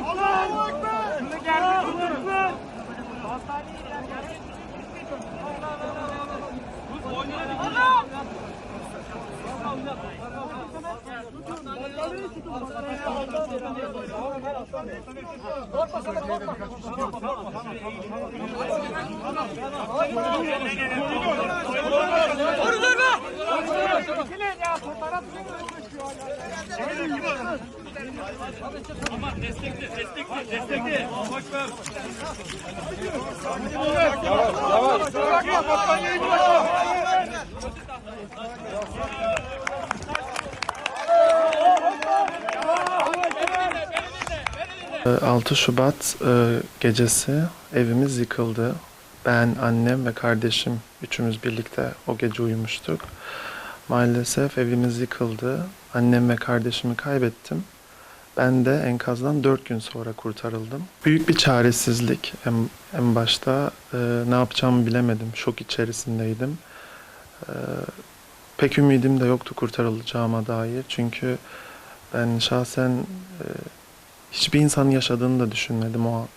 Korkma ee, 6 Şubat e, gecesi evimiz yıkıldı. Ben, annem ve kardeşim üçümüz birlikte o gece uyumuştuk. Maalesef evimiz yıkıldı. Annem ve kardeşimi kaybettim. Ben de enkazdan 4 gün sonra kurtarıldım. Büyük bir çaresizlik. En, en başta e, ne yapacağımı bilemedim. Şok içerisindeydim. E, pek ümidim de yoktu kurtarılacağıma dair. Çünkü ben şahsen e, hiçbir insanın yaşadığını da düşünmedim o an.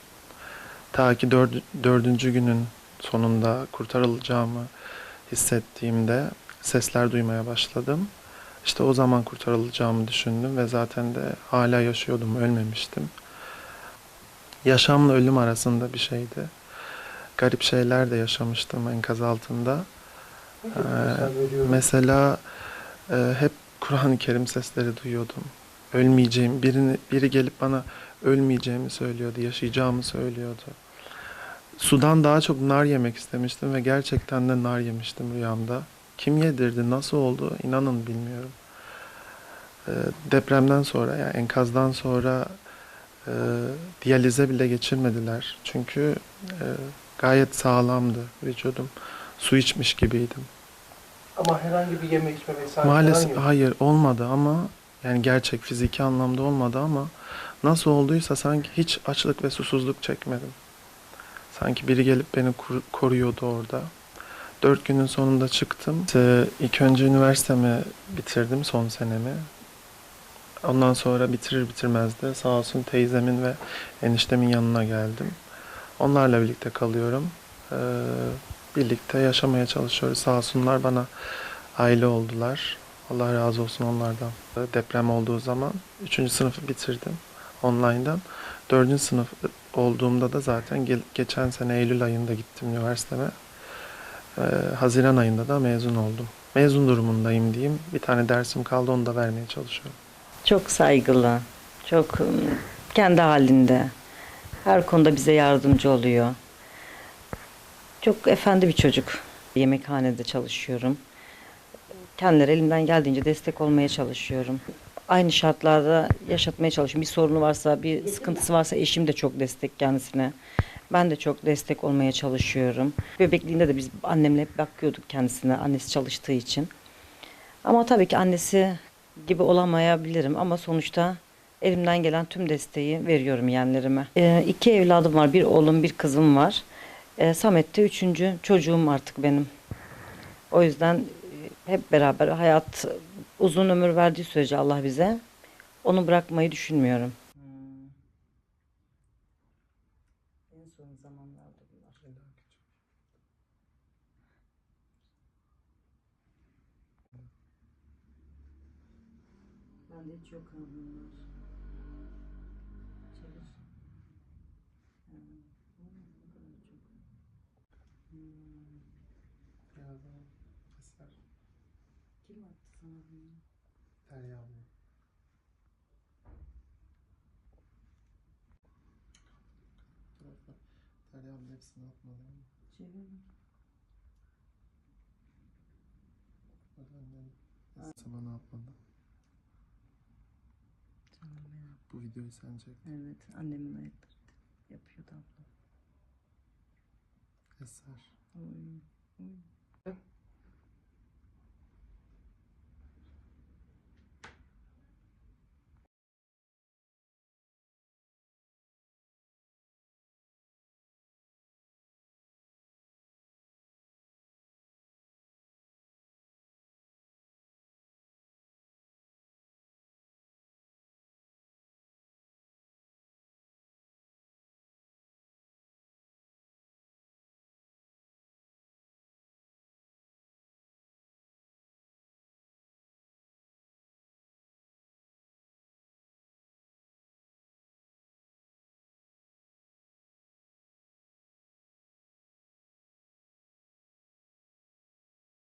Ta ki dörd, dördüncü günün sonunda kurtarılacağımı hissettiğimde sesler duymaya başladım. İşte o zaman kurtarılacağımı düşündüm ve zaten de hala yaşıyordum, ölmemiştim. Yaşamla ölüm arasında bir şeydi. Garip şeyler de yaşamıştım enkaz altında. Ee, mesela e, hep Kur'an-ı Kerim sesleri duyuyordum. Ölmeyeceğim, birini, biri gelip bana ölmeyeceğimi söylüyordu, yaşayacağımı söylüyordu. Sudan daha çok nar yemek istemiştim ve gerçekten de nar yemiştim rüyamda. Kim yedirdi, nasıl oldu inanın bilmiyorum. Ee, depremden sonra yani enkazdan sonra e, diyalize bile geçirmediler. Çünkü e, gayet sağlamdı vücudum. Su içmiş gibiydim. Ama herhangi bir yeme içme vesaire Maalesef falan yok. hayır olmadı ama yani gerçek fiziki anlamda olmadı ama nasıl olduysa sanki hiç açlık ve susuzluk çekmedim. Sanki biri gelip beni kur- koruyordu orada. Dört günün sonunda çıktım. İşte ilk önce üniversitemi bitirdim, son senemi. Ondan sonra bitirir bitirmez de sağ olsun teyzemin ve eniştemin yanına geldim. Onlarla birlikte kalıyorum. Ee, birlikte yaşamaya çalışıyoruz. Sağ olsunlar bana aile oldular. Allah razı olsun onlardan. Deprem olduğu zaman 3. sınıfı bitirdim online'dan. 4. sınıf olduğumda da zaten ge- geçen sene Eylül ayında gittim üniversiteme. Ee, Haziran ayında da mezun oldum. Mezun durumundayım diyeyim. Bir tane dersim kaldı onu da vermeye çalışıyorum. Çok saygılı, çok ım, kendi halinde. Her konuda bize yardımcı oluyor. Çok efendi bir çocuk. Yemekhanede çalışıyorum. Kendileri elimden geldiğince destek olmaya çalışıyorum. Aynı şartlarda yaşatmaya çalışıyorum. Bir sorunu varsa, bir sıkıntısı varsa eşim de çok destek kendisine. Ben de çok destek olmaya çalışıyorum. Bebekliğinde de biz annemle hep bakıyorduk kendisine, annesi çalıştığı için. Ama tabii ki annesi gibi olamayabilirim ama sonuçta elimden gelen tüm desteği veriyorum yeğenlerime. Ee, iki evladım var, bir oğlum, bir kızım var. Ee, Samet de üçüncü çocuğum artık benim. O yüzden e, hep beraber hayat uzun ömür verdiği sürece Allah bize onu bırakmayı düşünmüyorum. En son zamanlarda bunlar. Hiç yok bunlar. Çalış. Ha, ne kadar çok. Hmm, Kim attı sana bunu? Derya abla. Derya abla hepsini atmadı. Çevir. Sana ne yapmadı? Canım benim. Bu videoyu sen çek. Evet, annemin ayakları yapıyordu abla. Eser. Oy, oy.